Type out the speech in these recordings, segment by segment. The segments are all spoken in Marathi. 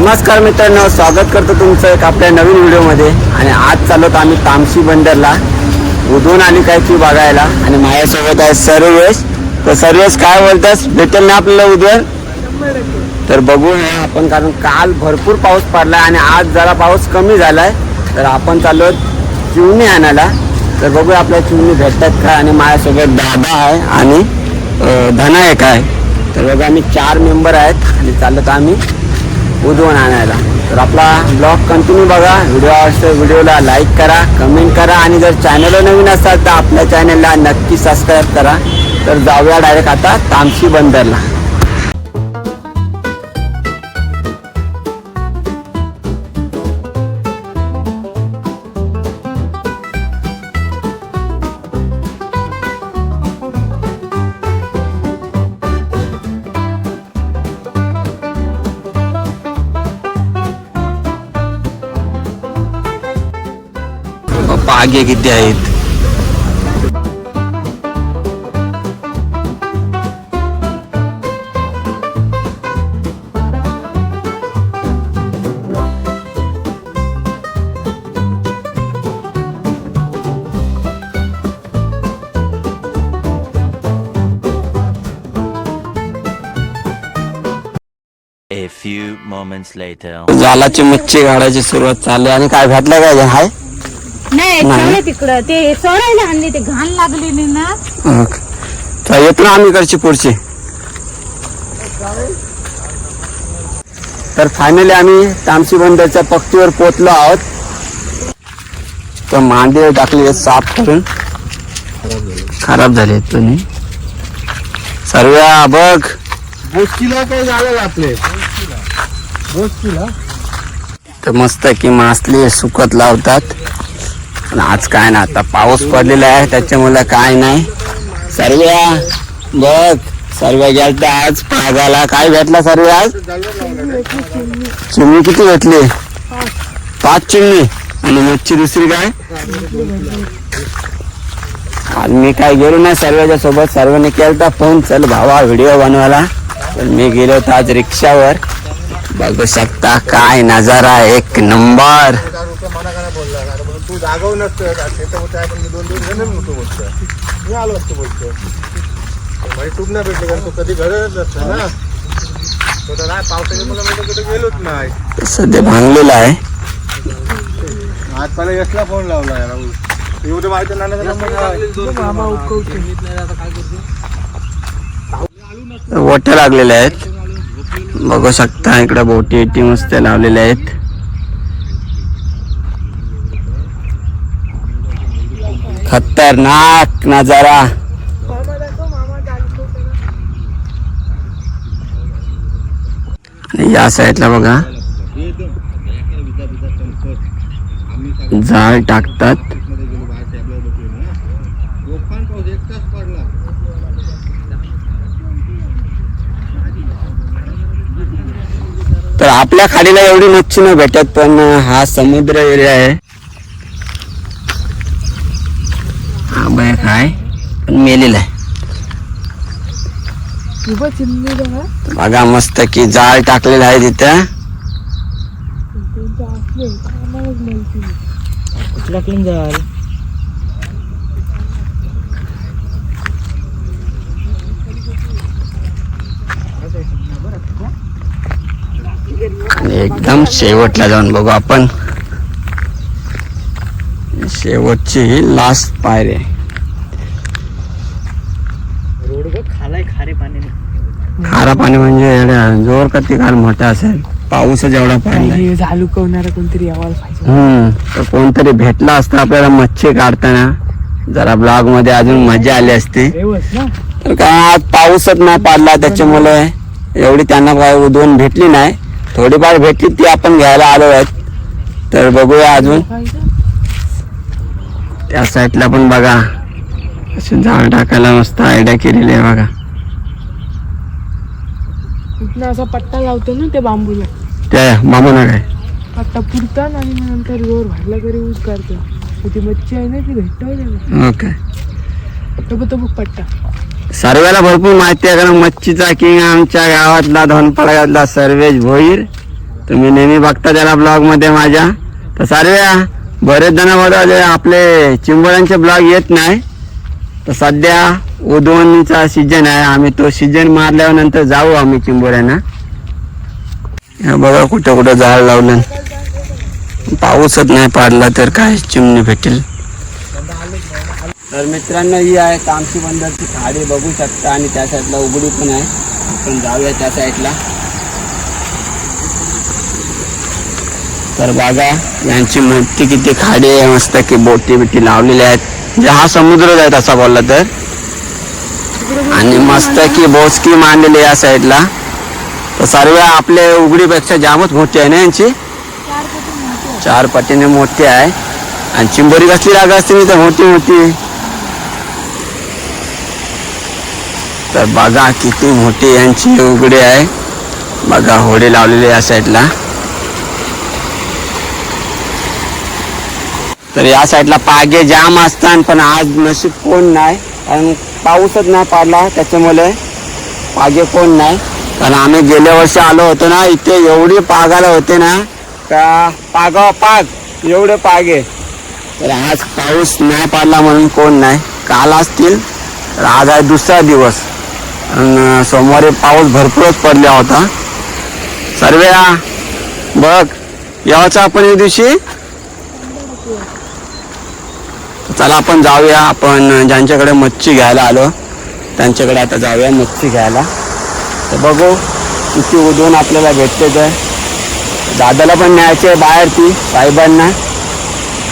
नमस्कार मित्रांनो स्वागत करतो तुमचं एक आपल्या नवीन व्हिडिओमध्ये. आणि आज चालवत आम्ही तामशी बंदरला उधून आली काय ती बघायला. आणि माझ्यासोबत आहे सर्वेश. तर सर्वेश काय बोलतास? भेटेल ना आपल्याला उद्यान तर बघूया आपण कारण काल भरपूर पाऊस पडला आणि आज जरा पाऊस कमी झालाय. तर आपण चाललो चिवणी आणायला. तर बघूया आपल्या चिवणी भेटतात का? आणि माझ्यासोबत दादा आहे आणि धना एक आहे. तर बघा आम्ही चार मेंबर आहेत आणि चालत आम्ही. उधवून आणायला. तर आपला ब्लॉग कंटिन्यू बघा. व्हिडिओ आवडतो व्हिडिओला लाईक करा कमेंट करा आणि जर चॅनलवर नवीन असाल तर आपल्या चॅनलला नक्की सबस्क्राईब करा. तर जाऊया डायरेक्ट आता तामशी बंदरला. पागे किती आहेत? A few moments later. जालाची मच्छी काढायची सुरुवात चालली आणि काय भेटलं काय हाय? नाही तिकडं. ते चढायला आणले ते घाण लागलेली ना. तर येतो ना आम्ही इकडची पुढची. तर फायनली आम्ही तामसी बंदरच्या पक्तीवर पोचलो आहोत. तर मांडे टाकले साफ करून. खराब झाले तुम्ही सर्व बघ. बोचकीला काय झालं आपले बोचकीला तर मस्त की मासली सुकत लावतात. पण आज काय ना आता पाऊस पडलेला आहे त्याच्यामुळे काय नाही. सर्व बघ सर्व गेलता आज पागाला काय भेटला सर्व आज? चिमणी किती भेटली? पाच चिमणी. आणि मच्छी दुसरी काय? आज मी काय गेलो नाही सर्वांच्या सोबत सर्वांनी केलता फोन चल भावा व्हिडिओ बनवायला. तर मी गेलो होतो आज रिक्षावर. बघू शकता काय नजारा एक नंबर मना का बोलला कारण म्हणून तू जागव नसतं. शेतं होतं आहे पण मी दोन दिवस घरी नव्हतो बोलतो मी आलो असतो बोलतो माझी टूब नाही भेटली कारण तो कधी घरच नसतं ना. तो तर नाही पावसाच्या मुलं मी तर कुठे गेलोच नाही. सध्या भांगलेला आहे. आज पहिला यशला फोन लावला राहुल. एवढं माहिती आहेत. बघू शकता इकडे बोटी एटी मस्त लावलेल्या आहेत. खतरनाक नजारा. या साईडला बघा. जाळ टाकतात. तर आपल्या खाडीला एवढी मच्छी न भेटत पण हा समुद्र एरिया आहे. हा काय पण मेलेला आहे. बघा मस्त की जाळ टाकलेला आहे तिथं. आणि एकदम शेवटला जाऊन बघू आपण. शेवटची ही लास्ट पायरी आहे. खारा पाणी म्हणजे जोर कधी काल मोठा असेल? पाऊसच एवढा पडला हे झालू कवणारा कोणतरी यावायला पाहिजे. हम्म. तर कोणतरी भेटला असता आपल्याला मच्छी काढताना. जरा ब्लॉगमध्ये अजून मजा आली असती. तर काय आज पाऊसच नाही पडला त्याच्यामुळे एवढी त्यांना काय उधवून भेटली नाही. थोडीफार भेटली ती आपण घ्यायला आलो आहेत तर बघूया अजून. त्या साईडला पण बघा. अशी झाड टाकायला मस्त आयडिया केलेली आहे बघा. इथनं असा पट्टा लावतो ना त्या बांबूला. त्या मामूना काय? पट्टा पुरतात आणि मग नंतर जोर भरला तरी ऊस करतो. मग ती मच्छी आहे ना ती भेटतो ओके. तो बघ तो बघ पट्टा. सर्वेला भरपूर माहिती आहे कारण मच्छीचा किंग आमच्या गावातला धनपडातला सर्वेश भोईर. तुम्ही नेहमी बघता त्याला ब्लॉगमध्ये माझ्या. तर सर्व बरेच जण बघा आपले चिंबोऱ्यांचे ब्लॉग येत नाही. तर सध्या उदवणीचा सीजन आहे. आम्ही तो सीजन मारल्यानंतर जाऊ आम्ही चिंबोऱ्यांना. बघा कुठं कुठं झाड लावलं. पाऊसच नाही पाडला तर काय चिमणी भेटेल. तर मित्रांनो ही आहे तामसी बंदरची खाडी बघू शकता आणि त्या साईडला उघडी पण आहे. आपण जाऊया त्या साईडला. तर बघा यांची मोठी किती खाडी आहे मस्त की बोटी बिटी लावलेल्या आहेत. म्हणजे हा समुद्रच आहे तसा बोलला तर. आणि मस्त की बोसकी मांडलेली या साईडला. तर सर्व आपले उघडीपेक्षा जामच मोठी आहे ना यांची? चार पटीने मोठी आहे. आणि चिंबोरी कसली जागा असते मी तर मोठी मोठी. तर बघा किती मोठी यांची उघडी आहे. बघा होडी लावलेली या साईडला. तर या साईडला पागे जाम असतात पण आज नशीब कोण नाही. कारण पाऊसच नाही पडला त्याच्यामुळे पागे कोण नाही. कारण आम्ही गेल्या वर्षी आलो होतो ना इथे एवढी पागाला होते ना का पागा पाग एवढे पागे. तर आज पाऊस नाही पडला म्हणून कोण नाही. काल असतील तर आज आहे दुसरा दिवस. सोमवारी पाऊस भरपूरच पडला होता. सर्व बघ यावचा आपण या दिवशी? चला आपण जाऊया. आपण ज्यांच्याकडे मच्छी घ्यायला आलो त्यांच्याकडे आता जाऊया मच्छी घ्यायला. तर बघू किती उधून आपल्याला भेटते तर दादाला पण न्यायचे आहे बाहेर ती साहेबांना.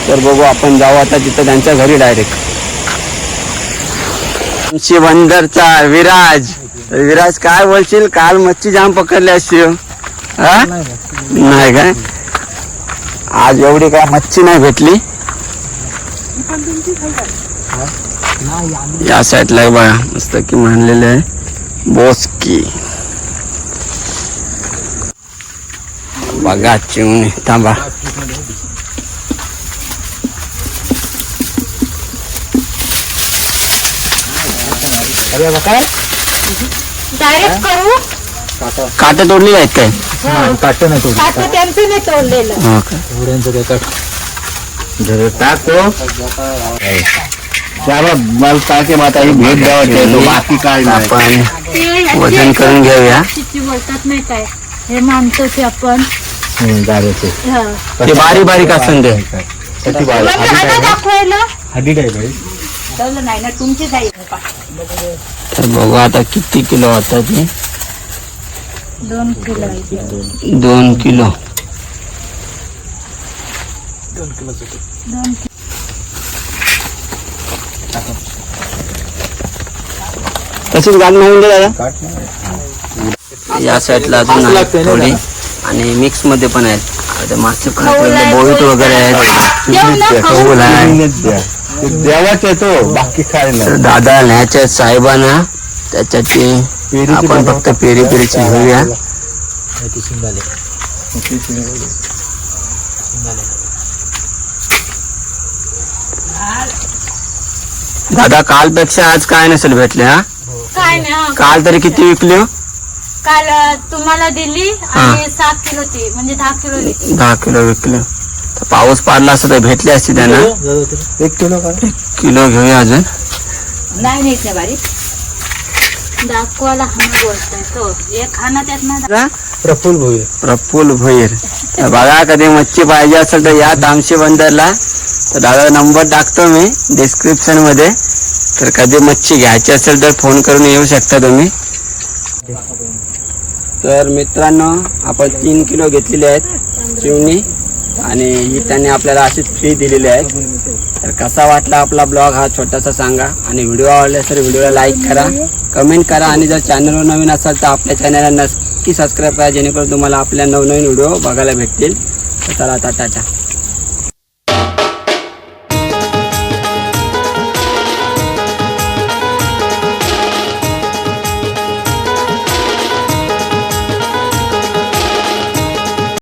तर बघू आपण जाऊ आता तिथं त्यांच्या घरी डायरेक्ट आमची बंदरचा विराज विराज काय बोलशील? काल मच्छी जाम पकडली असती. हा? नाही काय? आज एवढी काय मच्छी नाही भेटली. या साईडला आहे बघा मस्त की म्हणलेले आहे. बोसकी बघा चिवणी थांबा. डायरेक्ट करू? काटे तोडलेले आहेत काय? त्यांचं नाही तोडलेलं. हो का मला टाके माता ही भेट द्यावं बाकी काय आपण ते वजन करून घेऊया चिची बोलतात नाही काय हे मानतो ते आपण हा. ते बारीक बारीक असून ते म्हणजे हातात दाखवायला हडी काय बाई ठेवलं नाही ना तुमची जाईल तर बघू आता किती किलो होता ते दोन किलो आहे. दोन किलो दोन तशीच गाडी मिळून दे दादा. या साईडला अजून थोडी? आणि मिक्समध्ये पण आहेत आता मासे पण आहे, बोईट वगैरे आहेत आहे देवाच येतो बाकी काय नाही. दादा न्यायच्या आहेत साहेबांना. त्याच्याची आपण. फक्त पेरी पेरीची घेऊया. दादा कालपेक्षा आज काय नसेल भेटले हा? काय नाही हा. काल तरी किती विकले हो? काल अ, तुम्हाला दिली आणि सात किलो ती म्हणजे दहा किलो दिली. दहा किलो विकले. तर पाऊस पडला असता तर भेटली असती त्यांना. एक किलो का? किलो घेऊया अजून. नाही नाही त्या बारी दाखवायला हा बोलताय तो. एक खाना त्यात ना प्रफुल भोई प्रफुल्ल भैर तर बघा कधी मच्छी पाहिजे असेल तर या तामशी बंदरला तर दादा नंबर टाकतो मी डिस्क्रिप्शनमध्ये. तर कधी मच्छी घ्यायची असेल तर फोन करून येऊ शकता तुम्ही. तर मित्रांनो आपण तीन किलो घेतलेले आहेत चिवणी आणि ही त्यांनी आपल्याला अशीच फ्री दिलेली आहे. तर कसा वाटला आपला ब्लॉग हा छोटासा सांगा आणि व्हिडिओ आवडला तर व्हिडिओला लाईक करा. कमेंट करा आणि जर चॅनलवर नवीन असाल तर आपल्या चॅनलला नक्की सबस्क्राईब करा जेणेकरून तुम्हाला आपल्या नवनवीन व्हिडिओ बघायला भेटतील. तर चला आता टाटा.